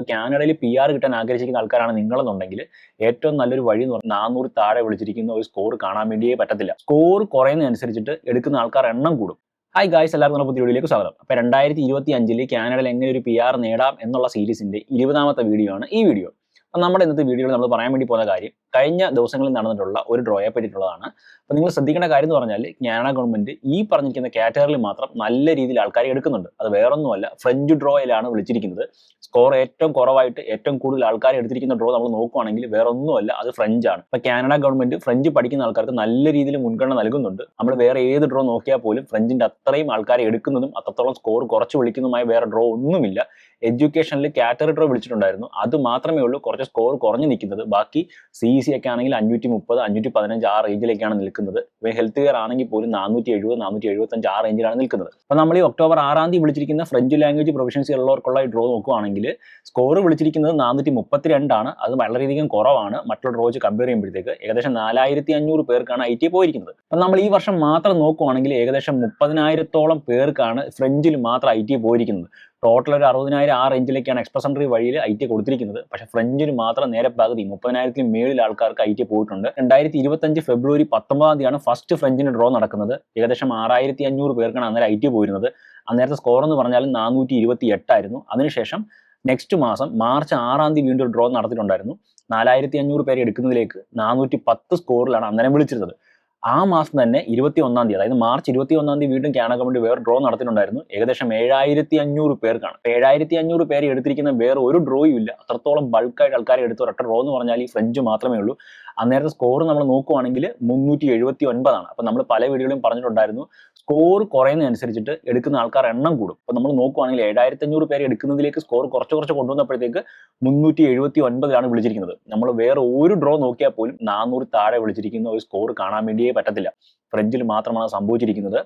അപ്പോൾ കാനഡയിൽ P R കിട്ടാൻ ആഗ്രഹിക്കുന്ന ആൾക്കാരാണ് നിങ്ങളെന്നുണ്ടെങ്കിൽ ഏറ്റവും നല്ലൊരു വഴി എന്ന് പറഞ്ഞാൽ നാനൂറ് താഴെ വിളിച്ചിരിക്കുന്ന ഒരു സ്കോർ കാണാൻ വേണ്ടിയേ പറ്റത്തില്ല. സ്കോർ കുറയുന്നതനുസരിച്ചിട്ട് എടുക്കുന്ന ആൾക്കാർ എണ്ണം കൂടും. ഹായ് ഗായ്സ് എല്ലാവർക്കും നമ്മുടെ വീഡിയോയിലേക്ക് സ്വാഗതം. അപ്പോൾ രണ്ടായിരത്തി ഇരുപത്തി അഞ്ചിൽ കാനഡയിൽ എങ്ങനെ ഒരു പി ആർ നേടാം എന്നുള്ള സീരീസിന്റെ ഇരുപതാമത്തെ വീഡിയോ ആണ് ഈ വീഡിയോ നമ്മുടെ ഇന്നത്തെ വീഡിയോയിൽ നമ്മൾ പറയാൻ വേണ്ടി പോകുന്ന കാര്യം കഴിഞ്ഞ ദിവസങ്ങളിൽ നടന്നിട്ടുള്ള ഒരു ഡ്രോയെ പറ്റിയിട്ടുള്ളതാണ്. അപ്പോൾ നിങ്ങൾ ശ്രദ്ധിക്കേണ്ട കാര്യം എന്ന് പറഞ്ഞാൽ കാനഡ ഗവൺമെന്റ് ഈ പറഞ്ഞിരിക്കുന്ന കാറ്റഗറിയിൽ മാത്രം നല്ല രീതിയിൽ ആൾക്കാർ എടുക്കുന്നുണ്ട്. അത് വേറൊന്നുമല്ല ഫ്രഞ്ച് ഡ്രോയിലാണ് വിളിച്ചിരിക്കുന്നത്. സ്കോർ ഏറ്റവും കുറവായിട്ട് ഏറ്റവും കൂടുതൽ ആൾക്കാർ എടുത്തിരിക്കുന്ന ഡ്രോ നമ്മൾ നോക്കുവാണെങ്കിൽ വേറൊന്നുമല്ല അത് ഫ്രഞ്ച് ആണ്. അപ്പോൾ കാനഡ ഗവൺമെന്റ് ഫ്രഞ്ച് പഠിക്കുന്ന ആൾക്കാർക്ക് നല്ല രീതിയിൽ മുൻഗണന നൽകുന്നുണ്ട്. നമ്മൾ വേറെ ഏത് ഡ്രോ നോക്കിയാൽ പോലും ഫ്രഞ്ചിന്റെ അത്രയും ആൾക്കാരെ എടുക്കുന്നതും അത്രത്തോളം സ്കോർ കുറച്ച് വിളിക്കുന്നതുമായ വേറെ ഡ്രോ ഒന്നുമില്ല. എഡ്യൂക്കേഷനിൽ കാറ്ററിട്ടർ വിളിച്ചിട്ടുണ്ടായിരുന്നു. അത് മാത്രമേ ഉള്ളൂ കുറച്ച് സ്കോർ കുറഞ്ഞു നിൽക്കുന്നത്. ബാക്കി സി സി ഒക്കെ ആണെങ്കിൽ അഞ്ഞൂറ്റി മുപ്പത് അഞ്ഞൂറ്റി പതിനഞ്ച് ആ റേഞ്ചിലേക്കാണ് നിൽക്കുന്നത്. ഇവ ഹെൽത്ത് കെയർ ആണെങ്കിൽ പോലും നാനൂറ്റി എഴുപത് നാനൂറ്റി എഴുപത്തഞ്ച് ആ റേഞ്ചിലാണ് നിൽക്കുന്നത്. അപ്പോൾ നമ്മൾ ഈ ഒക്ടോബർ ആറാം തീയതി വിളിച്ചിരിക്കുന്ന ഫ്രഞ്ച് ലാംഗ്വേജ് പ്രൊഫഷൻസി ഉള്ളവർക്കുള്ള ഡ്രോ നോക്കുവാണെങ്കിൽ സ്കോർ വിളിച്ചിരിക്കുന്നത് നാനൂറ്റി മുപ്പത്തിരണ്ടാണ് അത് വളരെയധികം കുറവാണ്. മറ്റുള്ള ഡ്രോ വെച്ച് കമ്പയർ ചെയ്യുമ്പോഴത്തേക്ക് ഏകദേശം നാലായിരത്തി അഞ്ഞൂറ് പേർക്കാണ് ഐ ടി പോയിരിക്കുന്നത്. അപ്പം നമ്മൾ ഈ വർഷം മാത്രം നോക്കുവാണെങ്കിൽ ഏകദേശം മുപ്പതിനായിരത്തോളം പേർക്കാണ് ഫ്രഞ്ചിൽ മാത്രം ഐ ടി പോയിരിക്കുന്നത്. ടോട്ടൽ ഒരു അറുപതിനായിരം ആ റേഞ്ചിലേക്കാണ് എക്സ്പ്രസ് എൻട്രി വഴിയിൽ ഐ ടി കൊടുത്തിരിക്കുന്നത്. പക്ഷെ ഫ്രഞ്ചിന് മാത്രം നേരെ പകുതി മുപ്പതിനായിരത്തിൽ മേളിൽ ആൾക്കാർക്ക് ഐ ടി പോയിട്ടുണ്ട്. രണ്ടായിരത്തി ഇരുപത്തഞ്ച് ഫെബ്രുവരി പത്തൊമ്പതാം തീയതിയാണ് ഫസ്റ്റ് ഫ്രഞ്ചിന് ഡ്രോ നടക്കുന്നത്. ഏകദേശം ആറായിരത്തി അഞ്ഞൂറ് പേർക്കാണ് അന്നേരം ഐ ടി പോയിരുന്നത്. അന്നേരത്തെ സ്കോർ എന്ന് പറഞ്ഞാൽ നാനൂറ്റി ഇരുപത്തി എട്ടായിരുന്നു അതിനുശേഷം നെക്സ്റ്റ് മാസം മാർച്ച് ആറാം തീയതി വീണ്ടും ഡ്രോ നടത്തിയിട്ടുണ്ടായിരുന്നു. നാലായിരത്തി അഞ്ഞൂറ് പേരെ എടുക്കുന്നതിലേക്ക് നാനൂറ്റി പത്ത് സ്കോറിലാണ് അന്നേരം വിളിച്ചിരുന്നത്. ആ മാസം തന്നെ ഇരുപത്തി ഒന്നാം തീയതി അതായത് മാർച്ച് ഇരുപത്തി ഒന്നാം തീയതി വീണ്ടും കാനഡ ഗവൺമെന്റ് വേറെ ഡ്രോ നടത്തിയിട്ടുണ്ടായിരുന്നു. ഏകദേശം ഏഴായിരത്തി അഞ്ഞൂറ് പേർക്കാണ് ഏഴായിരത്തി അഞ്ഞൂറ് പേര് എടുത്തിരിക്കുന്ന വേറെ ഒരു ഡ്രോയും ഇല്ല. അത്രത്തോളം ബൾക്കായിട്ട് ആൾക്കാരെ എടുത്ത ഒരൊറ്റ ഡ്രോ എന്ന് പറഞ്ഞാൽ ഈ ഫ്രഞ്ച് മാത്രമേ ഉള്ളൂ. അന്നേരത്തെ സ്കോർ നമ്മൾ നോക്കുവാണെങ്കിൽ മുന്നൂറ്റി എഴുപത്തി ഒൻപതാണ് അപ്പം നമ്മൾ പല വീഡിയോയിലും പറഞ്ഞിട്ടുണ്ടായിരുന്നു സ്കോർ കുറയുന്നതനുസരിച്ചിട്ട് എടുക്കുന്ന ആൾക്കാർ എണ്ണം കൂടും. അപ്പം നമ്മൾ നോക്കുവാണെങ്കിൽ ഏഴായിരത്തി അഞ്ഞൂറ് പേര് എടുക്കുന്നതിലേക്ക് സ്കോർ കുറച്ച് കുറച്ച് കൊണ്ടുവന്നപ്പോഴത്തേക്ക് മുന്നൂറ്റി എഴുപത്തി ഒൻപതിലാണ് വിളിച്ചിരിക്കുന്നത്. നമ്മൾ വേറെ ഒരു ഡ്രോ നോക്കിയാൽ പോലും നാനൂറ് താഴെ വിളിച്ചിരിക്കുന്ന ഒരു സ്കോർ കാണാൻ വേണ്ടിയേ പറ്റത്തില്ല. ഫ്രഞ്ചിൽ മാത്രമാണ് സംഭവിച്ചിരിക്കുന്നത്.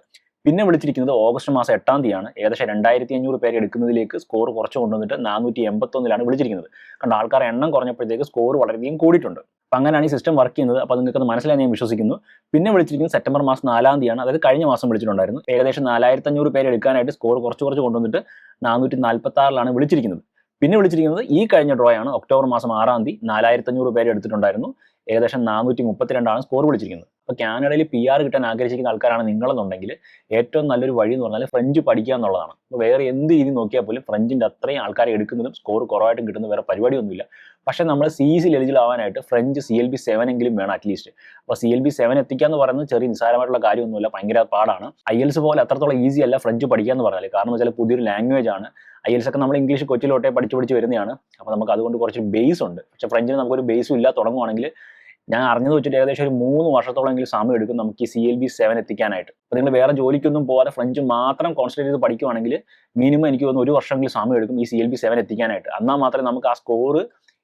പിന്നെ വിളിച്ചിരിക്കുന്നത് ഓഗസ്റ്റ് മാസം എട്ടാം തീയതിയാണ്. ഏകദേശം രണ്ടായിരത്തി അഞ്ഞൂറ് പേര് എടുക്കുന്നതിലേക്ക് സ്കോർ കുറച്ച് കൊണ്ടുവന്നിട്ട് നാനൂറ്റി എൺപത്തൊന്നിലാണ് വിളിച്ചിരിക്കുന്നത്. കണ്ട ആൾക്കാർ എണ്ണം കുറഞ്ഞപ്പോഴത്തേക്ക് സ്കോർ വളരെയധികം കൂടിയിട്ടുണ്ട്. അപ്പം അങ്ങനെയാണ് ഈ സിസ്റ്റം വർക്ക് ചെയ്യുന്നത്. അപ്പോൾ നിങ്ങൾക്ക് അത് മനസ്സിലായി ഞാൻ വിശ്വസിക്കുന്നു. പിന്നെ വിളിച്ചിരിക്കുന്നത് സെപ്റ്റംബർ മാസം നാലാം തീയതിയാണ്. അതായത് കഴിഞ്ഞ മാസം വിളിച്ചിട്ടുണ്ടായിരുന്നു. ഏകദേശം നാലായിരത്തി അഞ്ഞൂറ് പേര് എടുക്കാനായിട്ട് സ്കോർ കുറച്ച് കുറച്ച് കൊണ്ടുവന്നിട്ട് നാനൂറ്റി നാൽപ്പത്തി ആറിലാണ് വിളിച്ചിരിക്കുന്നത്. പിന്നെ വിളിച്ചിരിക്കുന്നത് ഈ കഴിഞ്ഞ ഡ്രോ ആണ്. ഒക്ടോബർ മാസം ആറാം തീയതി നാലായിരത്തി അഞ്ഞൂറ് പേര് എടുത്തിട്ടുണ്ടായിരുന്നു. ഏകദേശം നാനൂറ്റി മുപ്പത്തിരണ്ടാണ് സ്കോർ വിളിച്ചിരിക്കുന്നത്. അപ്പോൾ കാനഡയിൽ പി ആർ കിട്ടാൻ ആഗ്രഹിക്കുന്ന ആൾക്കാരാണ് നിങ്ങളെന്നുണ്ടെങ്കിൽ ഏറ്റവും നല്ലൊരു വഴി എന്ന് പറഞ്ഞാൽ ഫ്രഞ്ച് പഠിക്കുക എന്നുള്ളതാണ്. അപ്പോൾ വേറെ എന്ത് രീതി നോക്കിയാൽ പോലും ഫ്രഞ്ചിന്റെ അത്രയും ആൾക്കാരെ എടുക്കുന്നതും സ്കോർ കുറവായിട്ടും കിട്ടുന്ന വേറെ പരിപാടിയൊന്നുമില്ല. പക്ഷേ നമ്മൾ സി സിയിൽ എലിജിബിൾ ആവാനായിട്ട് French C L B seven എങ്കിലും വേണം അറ്റ്ലീസ്റ്റ് അപ്പോൾ സി എൽ ബി സെവൻ എത്തിക്കുക എന്ന് പറയുന്നത് ചെറിയ നിസ്സാരമായിട്ടുള്ള കാര്യമൊന്നുമില്ല ഭയങ്കര പാടാണ്. ഐ എൽസ് പോലെ അത്രത്തോളം ഈസി അല്ല ഫ്രഞ്ച് പഠിക്കുക എന്ന് പറഞ്ഞാൽ കാരണം വെച്ചാൽ പുതിയൊരു ലാംഗ്വേജ് ആണ്. ഐ എൽസ് ഒക്കെ നമ്മൾ ഇംഗ്ലീഷ് കൊച്ചിലോട്ടേ പഠിച്ചു പഠിച്ച് വരുന്നതാണ്. അപ്പോൾ നമുക്ക് അതുകൊണ്ട് കുറച്ച് ബേസ് ഉണ്ട്. പക്ഷേ ഫ്രഞ്ചിന് നമുക്കൊരു ബേസും ഇല്ല. തുടങ്ങുവാണെങ്കിൽ ഞാൻ അറിഞ്ഞത് വെച്ചിട്ട് ഏകദേശം ഒരു മൂന്ന് വർഷത്തോളമെങ്കിലും സമയം എടുക്കും നമുക്ക് ഈ സി എൽ ബി സെവൻ എത്തിക്കാനായിട്ട്. അപ്പോൾ നിങ്ങൾ വേറെ ജോലിക്കൊന്നും പോകാതെ ഫ്രഞ്ച് മാത്രം കോൺസെൻട്രേറ്റ് ചെയ്ത് പഠിക്കുവാണെങ്കിൽ മിനിമം എനിക്ക് തോന്നുന്നു ഒരു വർഷമെങ്കിലും സമയം എടുക്കും ഈ സി എൽ ബി സെവൻ എത്തിക്കാനായിട്ട്. എന്നാൽ മാത്രമേ നമുക്ക് ആ സ്കോർ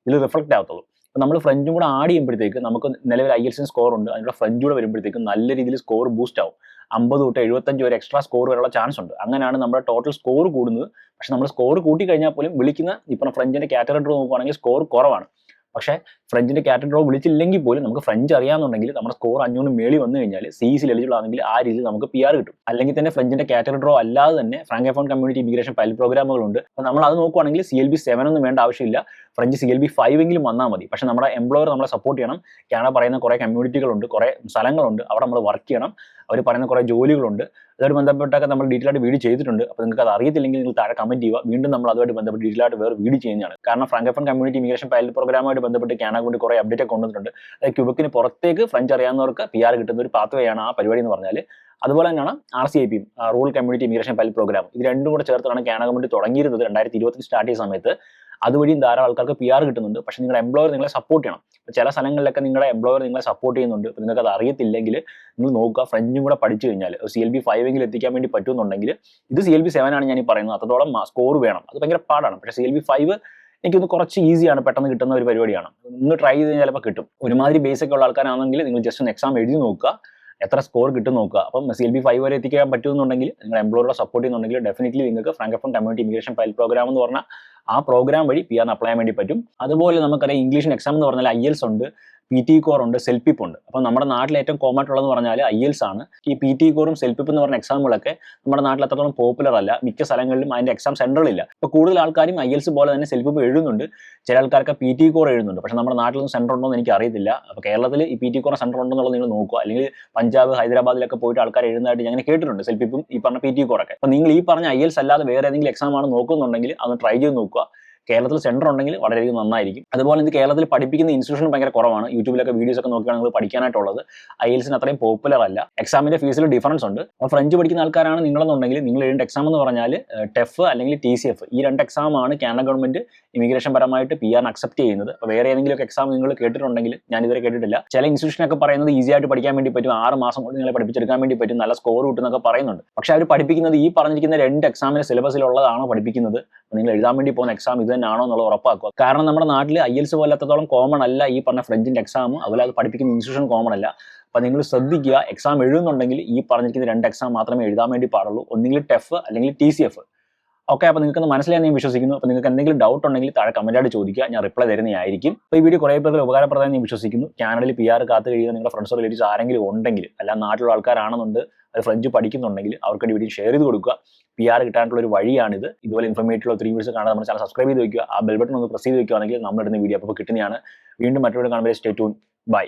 ഇതിൽ റിഫ്ലക്ട് ആകത്തുള്ളൂ അപ്പോൾ നമ്മൾ ഫ്രഞ്ചും കൂടെ ആഡ് ചെയ്യുമ്പോഴത്തേക്ക് നമുക്ക് നിലവിൽ ഐ എൽസിന് സ്കോർ ഉണ്ട്. അതിനുള്ള ഫ്രഞ്ച് കൂടെ വരുമ്പോഴത്തേക്കും നല്ല രീതിയിൽ സ്കോർ ബൂസ്റ്റ് ആവും. അമ്പത് തൊട്ട് എഴുപത്തഞ്ച് വരെ എക്സ്ട്രാ സ്കോർ വരെയുള്ള ചാൻസ് ഉണ്ട്. അങ്ങനെയാണ് നമ്മുടെ ടോട്ടൽ സ്കോർ കൂടുന്നത്. പക്ഷെ നമ്മൾ സ്കോർ കൂട്ടി കഴിഞ്ഞാൽ പോലും വിളിക്കുന്ന ഇപ്പം ഫ്രഞ്ചിന്റെ കാറ്റഗറി നോക്കുകയാണെങ്കിൽ സ്കോർ കുറവാണ്. പക്ഷേ ഫ്രഞ്ചിന്റെ കാറ്റഗറി ഡ്രോ വിളിച്ചില്ലെങ്കിൽ പോലും നമുക്ക് ഫ്രഞ്ച് അറിയാമെന്നുണ്ടെങ്കിൽ നമ്മുടെ സ്കോർ അഞ്ഞൂറ് മേളി വന്നു കഴിഞ്ഞാൽ സി എലിജിബിൾ ആണെങ്കിൽ ആ രീതിയിൽ നമുക്ക് പി ആർ കിട്ടും. അല്ലെങ്കിൽ തന്നെ ഫ്രഞ്ചിന്റെ കാറ്റഗറി ഡ്രോ അല്ലാതെ തന്നെ frank francophone community immigration pilot പ്രോഗ്രാമുകളുണ്ട് അപ്പോൾ നമ്മൾ അത് നോക്കുവാണെങ്കിൽ സി എൽ ബി സെവൻ ഒന്നും വേണ്ട ആവശ്യമില്ല. French C L B five എങ്കിലും വന്നാൽ മതി. പക്ഷേ നമ്മുടെ എംപ്ലോയർ നമ്മളെ സപ്പോർട്ട് ചെയ്യണം. കാനഡ പറയുന്ന കുറേ കമ്മ്യൂണിറ്റികളുണ്ട് കുറേ സ്ഥലങ്ങളുണ്ട്. അവിടെ നമ്മൾ വർക്ക് ചെയ്യണം. അവർ പറയുന്ന കുറേ ജോലികളുണ്ട്. അതുമായിട്ട് ബന്ധപ്പെട്ടൊക്കെ നമ്മൾ ഡീറ്റെയിൽ ആയിട്ട് വീഡിയോ ചെയ്തിട്ടുണ്ട്. അപ്പോൾ നിങ്ങൾക്ക് അത് അറിയത്തില്ലെങ്കിൽ നിങ്ങൾ താഴെ കമന്റ് ചെയ്യുക. വീണ്ടും നമ്മൾ അതുമായിട്ട് ബന്ധപ്പെട്ട് ഡീറ്റെയിൽ ആയിട്ട് വേറെ വീഡിയോ ചെയ്യുന്നതാണ് കാരണം ഫ്രാങ്കഫൺ കമ്മ്യൂണിറ്റി ഇമിഗ്രേഷൻ പൈലറ്റ് പ്രോഗ്രാമായിട്ട് ബന്ധപ്പെട്ട് കാനഡ കൊണ്ട് കുറേ അപ്ഡേറ്റ് ഒക്കെ കൊണ്ടുവന്നിട്ടുണ്ട്. അതായത് ക്യൂബക്കിന് പുറത്തേക്ക് ഫ്രഞ്ച് അറിയാവുന്നവർക്ക് പി ആർ കിട്ടുന്ന ഒരു പാത്ത് ആ പരിപാടി എന്ന് പറഞ്ഞാൽ അതുപോലെ തന്നെയാണ് ആർ സി ഐ പിയും rural community immigration pilot program ഇത് രണ്ടും കൂടെ ചേർത്താണ് കാനഡ കമ്മ്യൂണിറ്റി തുടങ്ങിയിരുന്നത് രണ്ടായിരത്തി ഇരുപത്തി സ്റ്റാർട്ട് ചെയ്ത സമയത്ത്. അതുവഴിയും ധാരാളം ആൾക്കാർക്ക് പി ആർ കിട്ടുന്നുണ്ട്. പക്ഷേ നിങ്ങളുടെ എംപ്ലോയർ നിങ്ങളെ സപ്പോർട്ട് ചെയ്യണം. ചില സ്ഥലങ്ങളിലൊക്കെ നിങ്ങളുടെ എംപ്ലോയർ നിങ്ങളെ സപ്പോർട്ട് ചെയ്യുന്നുണ്ട്. അപ്പോൾ നിങ്ങൾക്ക് അത് അറിയത്തില്ലെങ്കിൽ നിങ്ങൾ നോക്കുക ഫ്രഞ്ചും കൂടെ പഠിച്ചു കഴിഞ്ഞാൽ സി എൽ ബി ഫൈവ് എങ്കിലും എത്തിക്കാൻ വേണ്ടി പറ്റുമെന്നുണ്ടെങ്കിൽ ഇത് സി എൽ ബി സെവൻ ആണ് ഞാൻ ഈ പറയുന്നത്. അത്രത്തോളം സ്കോർ വേണം. അത് ഭയങ്കര പാടാണ്. പക്ഷേ സി എൽ ബി ഫൈവ് എനിക്കൊന്ന് കുറച്ച് ഈസിയാണ് പെട്ടെന്ന് കിട്ടുന്ന ഒരു പരിപാടിയാണ്. നിങ്ങൾ ട്രൈ ചെയ്ത് ചിലപ്പോൾ കിട്ടും. ഒരുമാതിരി ബേസിക് ഉള്ള ആൾക്കാരാണെങ്കിൽ നിങ്ങൾ ജസ്റ്റ് ഒന്ന് എക്സാം എഴുതി നോക്കുക. എത്ര സ്കോർ കിട്ടും നോക്കുക. അപ്പം സി എൽ ബി ഫൈവ് വരെ എത്തിക്കാൻ പറ്റുമെന്നുണ്ടെങ്കിൽ നിങ്ങൾ എംപ്ലോയറുടെ സപ്പോർട്ട് ചെയ്യുന്നുണ്ടെങ്കിൽ ഡെഫിനറ്റ്ലി നിങ്ങൾക്ക് francophone community immigration pilot program എന്ന് പറഞ്ഞാൽ ആ പ്രോഗ്രാം വഴി പി ആറിന് അപ്ലൈ ചെയ്യാൻ വേണ്ടി പറ്റും. അതുപോലെ നമുക്കറിയാം ഇംഗ്ലീഷിന് എക്സാം എന്ന് പറഞ്ഞാൽ ഐ എൽസ് ഉണ്ട് പി ടി കോർ ഉണ്ട് സെൽപിപ്പ് ഉണ്ട്. അപ്പം നമ്മുടെ നാട്ടിൽ ഏറ്റവും കോമൺ ആയിട്ടുള്ളതെന്ന് പറഞ്ഞാൽ ഐ എൽസ് ആണ്. ഈ പി ടി കോറും സെൽപിപ്പ് എന്ന് പറഞ്ഞ എക്സാമുകളൊക്കെ നമ്മുടെ നാട്ടിൽ അത്രത്തോളം പോപ്പുലർ അല്ല. മിക്ക സ്ഥലങ്ങളിലും അതിന്റെ എക്സാം സെന്ററുകളില്ല ഇപ്പോൾ കൂടുതൽ ആൾക്കാരും ഐ എൽസ് പോലെ തന്നെ സെൽപിപ്പ് എഴുതുന്നുണ്ട്. ചില ആൾക്കാർക്ക് പി ടി കോർ എഴുതുന്നുണ്ട്. പക്ഷേ നമ്മുടെ നാട്ടിലൊന്നും സെന്റർ ഉണ്ടോ എന്ന് എനിക്ക് അറിയത്തില്ല. അപ്പോൾ കേരളത്തിൽ ഈ പി ടി കോർ സെന്റർ ഉണ്ടോ എന്നുള്ളത് നിങ്ങൾ നോക്കുക. അല്ലെങ്കിൽ പഞ്ചാബ് ഹൈദരാബാദിലൊക്കെ പോയിട്ട് ആൾക്കാർ എഴുതുന്നതായിട്ട് ഞാൻ കേട്ടിട്ടുണ്ട് സെൽപിപ്പും ഈ പറഞ്ഞ പി ടി കോറൊക്കെ അപ്പോൾ നിങ്ങൾ ഈ പറഞ്ഞ ഐ എൽസ് അല്ലാതെ വേറെ ഏതെങ്കിലും എക്സാം ആണ് നോക്കുന്നുണ്ടെങ്കിൽ അത് ട്രൈ ചെയ്ത് നോക്കുക 过 കേരളത്തിൽ സെന്റർ ഉണ്ടെങ്കിൽ വളരെയധികം നന്നായിരിക്കും. അതുപോലെ ഇത് കേരളത്തിൽ പഠിപ്പിക്കുന്ന ഇൻസ്റ്റിറ്റ്യൂഷൻ ഭയങ്കര കുറവാണ്. യൂട്യൂബിലൊക്കെ വീഡിയോസ് ഒക്കെ നോക്കിയാണ് നിങ്ങൾ പഠിക്കാനായിട്ടുള്ളത്. ഐ എൽസിന് അത്രയും പോപ്പുലർ അല്ല. എക്സാമിന്റെ ഫീസിൽ ഡിഫറൻസ് ഉണ്ട്. അപ്പോൾ ഫ്രഞ്ച് പഠിക്കുന്ന ആൾക്കാരാണ് നിങ്ങളെന്നുണ്ടെങ്കിൽ നിങ്ങൾ എഴുതേണ്ട എക്സാം എന്ന് പറഞ്ഞാൽ ടെഫ് അല്ലെങ്കിൽ ടി സി എഫ് ഈ രണ്ട് എക്സാമാണ് കാനഡ ഗവൺമെന്റ് ഇമിഗ്രേഷൻ പരമായിട്ട് പി ആർ അക്സെപ്റ്റ് ചെയ്യുന്നത്. അപ്പോൾ വേറെ ഏതെങ്കിലും എക്സാം നിങ്ങൾ കേട്ടിട്ടുണ്ടെങ്കിൽ ഞാൻ ഇതുവരെ കേട്ടിട്ടില്ല. ചില ഇൻസ്റ്റിറ്റ്യൂഷനൊക്കെ പറയുന്നത് ഈസി ആയിട്ട് പഠിക്കാൻ വേണ്ടി പറ്റും. ആറ് മാസം കൊണ്ട് നിങ്ങളെ പഠിപ്പിച്ചെടുക്കാൻ വേണ്ടി പറ്റും. നല്ല സ്കോർ കിട്ടുന്നൊക്കെ പറയുന്നുണ്ട്. പക്ഷേ അവർ പഠിപ്പിക്കുന്നത് ഈ പറഞ്ഞിരിക്കുന്ന രണ്ട് എക്സാമിന്റെ സിലബസിലുള്ളതാണോ പഠിപ്പിക്കുന്നത്? നിങ്ങൾ എഴുതാൻ വേണ്ടി പോകുന്ന എക്സാം തന്നെയാണോ എന്നുള്ളത് ഉറപ്പാക്കുക. കാരണം നമ്മുടെ നാട്ടിൽ ഐ എൽസ് പോലത്തോളം കോമൺ അല്ല ഈ പറഞ്ഞ ഫ്രഞ്ചിന്റെ എക്സാം അതുപോലെ അത് പഠിപ്പിക്കുന്ന ഇൻസ്റ്റിറ്റ്യൂഷൻ കോമൺ അല്ല. അപ്പോൾ നിങ്ങൾ ശ്രദ്ധിക്കുക എക്സാം എഴുതുന്നുണ്ടെങ്കിൽ ഈ പറഞ്ഞിരിക്കുന്ന രണ്ട് എക്സാം മാത്രമേ എഴുതാൻ വേണ്ടി പാടുള്ളൂ. ഒന്നുകിൽ ടെഫ് അല്ലെങ്കിൽ ടി സി എഫ് ഓക്കെ അപ്പോൾ നിങ്ങൾക്ക് മനസ്സിലായി ഞാൻ വിശ്വസിക്കുന്നു. അപ്പോൾ നിങ്ങൾക്ക് എന്തെങ്കിലും ഡൗട്ട് ഉണ്ടെങ്കിൽ താഴെ കമന്റ് ആയിട്ട് ചോദിക്കുക. ഞാൻ റിപ്ലൈ തരുന്നതായിരിക്കും. അപ്പോൾ ഈ വീഡിയോ കുറേ പേർക്ക് ഉപകാരപ്രദമായി ഞാൻ വിശ്വസിക്കുന്നു. കാനഡയിൽ പി ആർ കാത്ത് കഴിയുന്ന നിങ്ങളുടെ ഫ്രണ്ട്സോ റിലേറ്റീവ്സ് ആരെങ്കിലും ഉണ്ടെങ്കിൽ അല്ല നാട്ടിലുള്ള ആൾക്കാരാണെന്നുണ്ട് അത് ഫ്രഞ്ച് പഠിക്കുന്നുണ്ടെങ്കിൽ അവർക്ക് വീഡിയോ ഷെയർ ചെയ്ത് കൊടുക്കുക. പി ആർ കിട്ടാനുള്ള ഒരു വഴിയാണിത്. ഇതുപോലെ ഇൻഫർമേറ്റീവ് ത്രീ വീഡിയോസ് കാണാൻ നമ്മുടെ ചാനൽ സബ്സ്ക്രൈബ് ചെയ്ത് വയ്ക്കുക ആ ബെൽബട്ടൺ ഒന്ന് പ്രസ് ചെയ്ത് വയ്ക്കുകയാണെങ്കിൽ നമ്മളിടുന്ന വീഡിയോ അപ്പോൾ കിട്ടുന്നതാണ്. വീണ്ടും മറ്റൊരു കാണുമ്പോൾ സ്റ്റേ ടൂൺ ബൈ